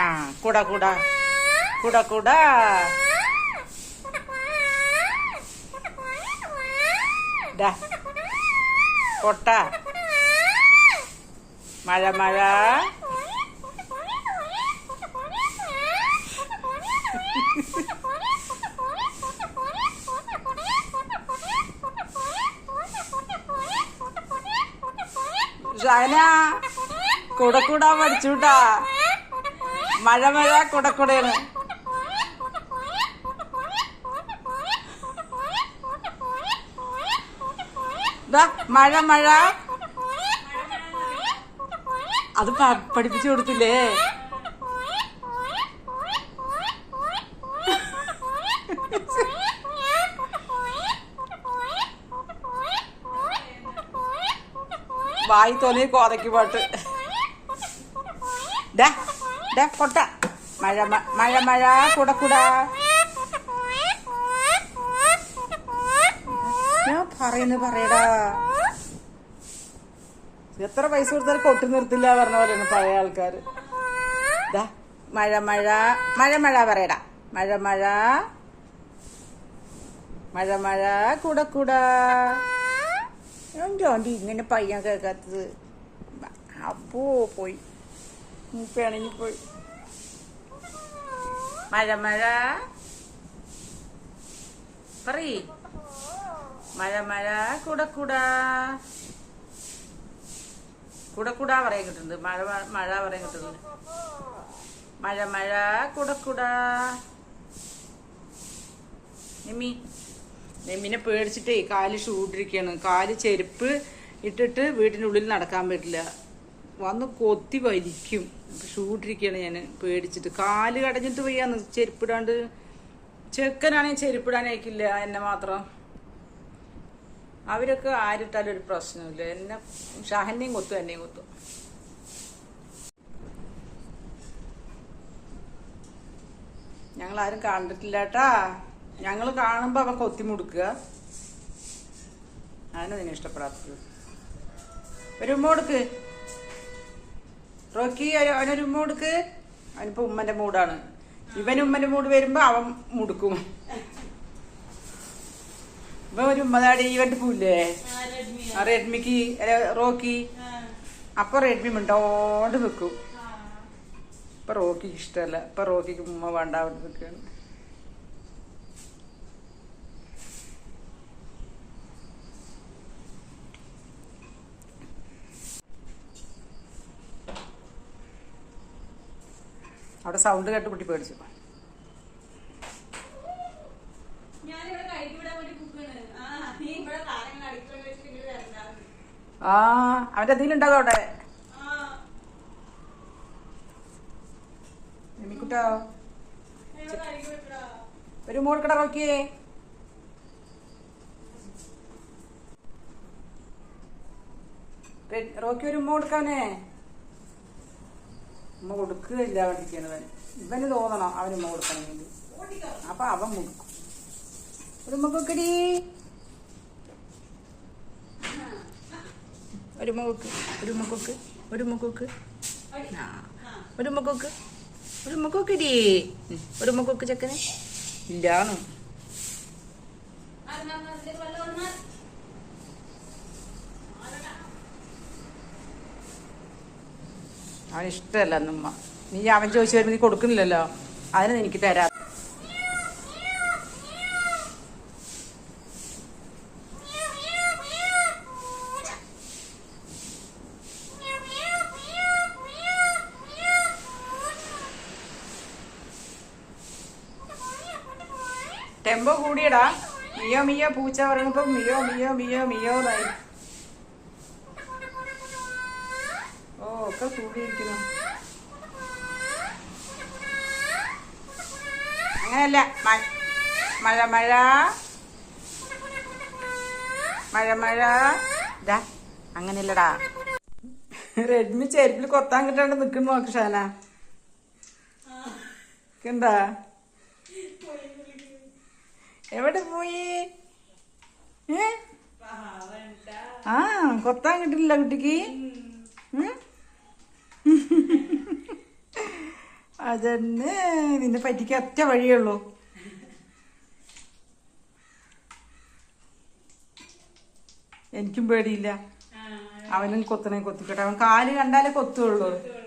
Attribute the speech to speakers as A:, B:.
A: ആ കൂട കൂട. കൂട കൂട. ദാ, കൊട്ട മഴ മഴ. ഷാന കൂട കൂടാ പഠിച്ചുട്ടാ മഴ മഴ കുടക്കുടയാണ് മഴ മഴ. അത് പഠിപ്പിച്ചു കൊടുത്തില്ലേ? വായി തോന്നി കോതയ്ക്ക് പാട്ട്. ഡാ കൊട്ട. മഴ മഴ മഴ. കുട കുട. ഞാൻ പറയുന്നു പറയടാ. എത്ര പൈസ കൊടുത്താൽ കൊട്ടി നിർത്തില്ല പറഞ്ഞ പോലെയാണ് പഴയ ആൾക്കാർ ദാ മഴ മഴ. മഴ മഴ പറയടാ. മഴ മഴ. മഴ മഴ. കുട കുട. എന്തോ ഇങ്ങനെ പയ്യൻ കേൾക്കാത്തത്. അപ്പോ പോയി. പിണങ്ങി പോയി. മഴ മഴ. പറയ്. മഴ മഴ. കുടക്കുടാ കുടക്കുടാ കുട കുട പറയാൻ കിട്ടുന്നുണ്ട്. മഴ മഴ പറയാൻ കിട്ടുന്നുണ്ട്. മഴ മഴ. കുടക്കുടാ നെമ്മി നിമ്മി. നെമ്മിനെ പേടിച്ചിട്ടേ കാൽ ഷൂട്ടിരിക്കുകയാണ് കാൽ ചെരുപ്പ് ഇട്ടിട്ട് വീടിന്റെ ഉള്ളിൽ നടക്കാൻ പറ്റില്ല. വന്ന് കൊത്തി വലിക്കും. ഷൂട്ടിരിക്കുകയാണ് ഞാൻ പേടിച്ചിട്ട്. കാൽ കടഞ്ഞിട്ട് വയ്യാന്ന്. ചെരുപ്പിടാണ്ട്. ചെക്കനാണെങ്കിൽ ചെരുപ്പിടാൻ അയക്കില്ല എന്നെ മാത്രം. അവരൊക്കെ ആരിട്ടാലും ഒരു പ്രശ്നമില്ല എന്നെ ഷഹനെയും കൊത്തും എന്നെയും കൊത്തും. ഞങ്ങൾ ആരും കണ്ടിട്ടില്ല കേട്ടാ ഞങ്ങൾ കാണുമ്പോൾ അവൻ കൊത്തി മുടുക്കുക. അതിനാ നിന്നെ ഇഷ്ടപ്പെടാത്തത് ഉമ്മ കൊടുക്ക്. ഒരു- അവനൊരു ഉമ്മ കൊടുക്ക്. അവനിപ്പോ ഉമ്മന്റെ മൂടാണ്. ഇവൻ ഉമ്മന്റെ മൂട് വരുമ്പോ അവൻ മുടുക്കും. ഇപ്പൊ ഒരു ഉമ്മതാടി ഇവന്റെ പൂല്ലേ? റെഡ്മിക്ക് റോക്കി. അപ്പൊ റെഡ്മി മിണ്ടോണ്ട് വെക്കും ഇപ്പൊ റോക്കിക്ക് ഇഷ്ടല്ല. ഇപ്പൊ റോക്കിക്ക് ഉമ്മ വേണ്ട അവിടെ നിൽക്കുകയാണ് അവിടെ സൗണ്ട് കേട്ട് കുട്ടി പേടിച്ചു.
B: ആ,
A: അവന്റെ എന്തെങ്കിലും അവിടെ?
B: ഇവിടെ കൈക്ക് വിട്ടടാ.
A: ഒരു മോൾക്കട കട നോക്കിയേ. റോക്കി ഒരു ഉമ്മ കൊടുക്കാനേ ഉമ്മ കൊടുക്കുകയില്ല പഠിക്കണവൻ ഇവന് തോന്നണം അവന് ഉമ്മ കൊടുക്കണമെങ്കിൽ. അപ്പൊ അവൻ മുടുക്കും ഒരു ഉമ്മ കൊക്കടി ഒരു ഉമ്മ കൊക്ക് ഒരു ഉമ്മ കൊക്ക് ഒരു ഉമ്മ ആ. ഒരു ഒരു ഒരു ചെക്കനെ. ഇല്ലാന്ന്. അവന് ഇഷ്ടമല്ല അന്നുമ്മ നീ അവൻ ചോദിച്ചു വരുമ്പോൾ നീ കൊടുക്കുന്നില്ലല്ലോ. അതിന് എനിക്ക് തരാം. ടെമ്പോ കൂടിയടാ. മിയോ മിയോ പൂച്ച പറയുമ്പോ മിയോ മിയോ മിയോ മിയോ എന്നായി ഒക്കെ കൂടിയിരിക്കുന്നു. അങ്ങനെയല്ല മഴ മഴ മഴ. മഴ ഇതാ അങ്ങനെയല്ലടാ. റെഡ്മി ചെരുപ്പിൽ കൊത്താൻ കിട്ടാണ്ട് നിൽക്കുന്നു നോക്ക് ഷാന. എന്താ എവിടെ പോയി? ആ കൊത്താൻ കിട്ടില്ല കുട്ടിക്ക്. അതന്നെ. നിന്നെ പറ്റിക്ക ഒറ്റ വഴിയുള്ളൂ എനിക്കും പേടിയില്ല. അവനും കൊത്തണേ കൊത്തിക്കട്ടെ. അവൻ കാൽ കണ്ടാലേ കൊത്തുള്ളൂ.